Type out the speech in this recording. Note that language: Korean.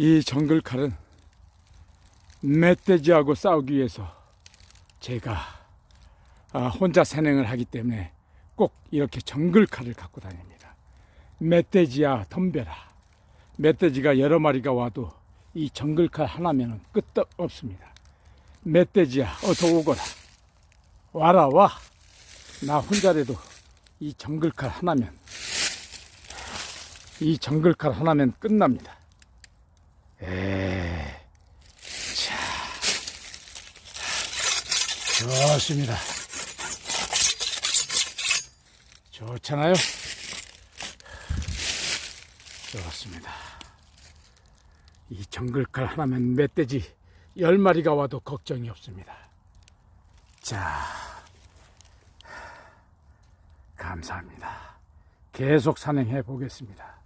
이 정글 칼은 멧돼지하고 싸우기 위해서 제가 아, 혼자 산행을 하기 때문에 꼭 이렇게 정글 칼을 갖고 다닙니다. 멧돼지야 덤벼라. 멧돼지가 여러 마리가 와도 이 정글 칼 하나면은 끄떡 없습니다. 멧돼지야 어서 오거라. 와라 와. 나 혼자라도 이 정글 칼 하나면 이 정글 칼 하나면 끝납니다. 에, 자, 좋습니다. 좋잖아요. 좋습니다. 이 정글칼 하나면 멧돼지 열 마리가 와도 걱정이 없습니다. 자, 감사합니다. 계속 산행해 보겠습니다.